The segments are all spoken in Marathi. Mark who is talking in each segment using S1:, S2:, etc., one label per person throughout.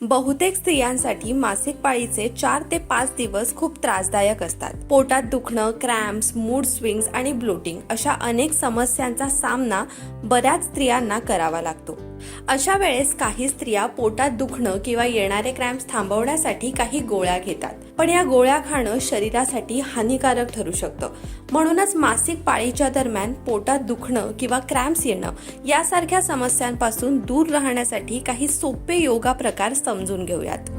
S1: बहुतेक स्त्रियांसाठी मासिक पाळीचे चार ते पाच दिवस खूप त्रासदायक असतात. पोटात दुखणं क्रॅम्प्स मूड स्विंग्स आणि ब्लोटिंग अशा अनेक समस्यांचा सामना बऱ्याच स्त्रियांना करावा लागतो. अशा वेळेस काही स्त्रिया पोटात दुखणं किंवा येणारे क्रॅम्प्स थांबवण्यासाठी काही गोळ्या घेतात. पण या गोळ्या खाणं शरीरासाठी हानिकारक ठरू शकतं. म्हणूनच मासिक पाळीच्या दरम्यान पोटात दुखणं किंवा क्रॅम्प्स येणं यासारख्या समस्यांपासून दूर राहण्यासाठी काही सोपे योगा प्रकार समजून घेऊयात.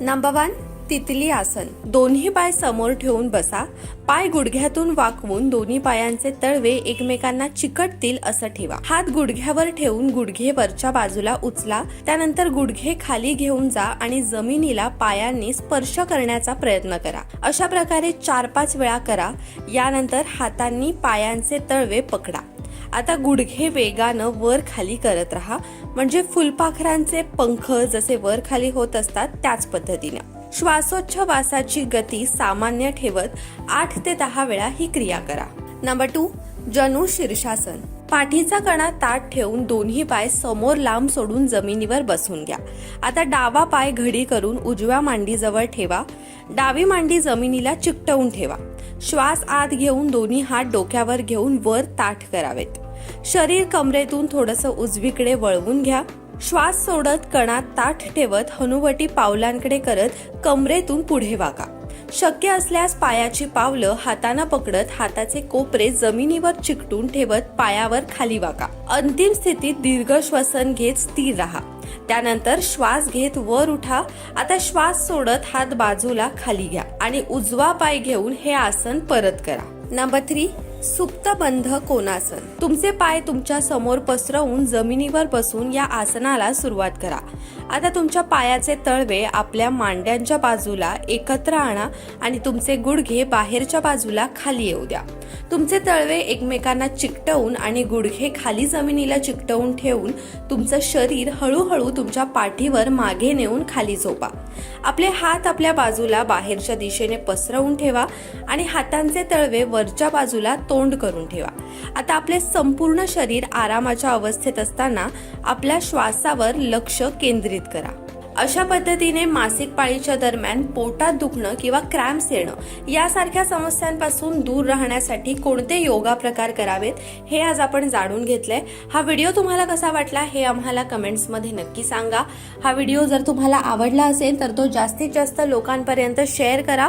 S1: नंबर वन तितली आसन. दोन्ही पाय समोर ठेवून बसा. पाय गुडघ्यातून वाकवून दोन्ही पायांचे तळवे एकमेकांना चिकटतील असं ठेवा. हात गुडघ्यावर ठेवून गुडघे वरच्या बाजूला उचला. त्यानंतर गुडघे खाली घेऊन जा आणि जमिनीला पायांनी स्पर्श करण्याचा प्रयत्न करा. अशा प्रकारे चार पाच वेळा करा. यानंतर हातांनी पायांचे तळवे पकडा. आता गुडघे वेगानं वर खाली करत राहा. म्हणजे फुलपाखरांचे पंख जसे वर खाली होत असतात त्याच पद्धतीनं. श्वासोच्छवासाची गती सामान्य ठेवत आठ ते दहा वेळा ही क्रिया करा. नंबर टू जनु शीर्षासन. पाठीचा कणा ताट ठेवून दोन्ही पाय समोर लांब सोडून जमिनीवर बसून घ्या. आता डावा पाय घडी करून उजव्या मांडीजवळ ठेवा. डावी मांडी जमिनीला चिकटवून ठेवा. श्वास आत घेऊन दोन्ही हात डोक्यावर घेऊन वर ताठ करावेत. शरीर कमरेतून थोडंसं उजवीकडे वळवून घ्या. श्वास सोडत कणात ताठ ठेवत हनुवटी पावलांकडे करत कमरेतून पुढे वागा. शक्य असल्यास पायाची पावलं हातानं पकडत हाताचे कोपरे जमिनीवर चिकटून ठेवत पायावर खाली वाका अंतिम स्थितीत दीर्घ श्वसन घेत स्थिर राहा. त्यानंतर श्वास घेत वर उठा. आता श्वास सोडत हात बाजूला खाली घ्या आणि उजवा पाय घेऊन हे आसन परत करा. नंबर थ्री सुप्तबंध कोणासन तुमचे पाय तुमच्यासमोर पसरवून जमिनीवर बसून या आसनाला सुरुवात करा. आता तुमच्या पायाचे तळवे आपल्या मांड्यांच्या बाजूला एकत्र आणा आणि तुमचे गुडघे बाहेरच्या बाजूला खाली येऊ द्या. तुमचे तळवे एकमेकांना चिकटवून आणि गुडघे खाली जमिनीला चिकटवून ठेवून तुमचं शरीर हळूहळू तुमच्या पाठीवर मागे नेऊन खाली झोपा. आपले हात आपल्या बाजूला बाहेरच्या दिशेने पसरवून ठेवा आणि हातांचे तळवे वरच्या बाजूला तोंड करून ठेवा. आता आपले संपूर्ण शरीर आरामाच्या अवस्थेत असताना आपल्या श्वासावर लक्ष केंद्रित करा. अशा पद्धतीने मासिक पाळीच्या दरम्यान पोटात दुखणं किंवा क्रॅम्प्स येणं यासारख्या समस्यांपासून दूर राहण्यासाठी कोणते योगा प्रकार करावेत हे आज आपण जाणून घेतलंय. हा व्हिडिओ तुम्हाला कसा वाटला हे आम्हाला कमेंट्समध्ये नक्की सांगा. हा व्हिडिओ जर तुम्हाला आवडला असेल तर तो जास्तीत जास्त लोकांपर्यंत शेअर करा.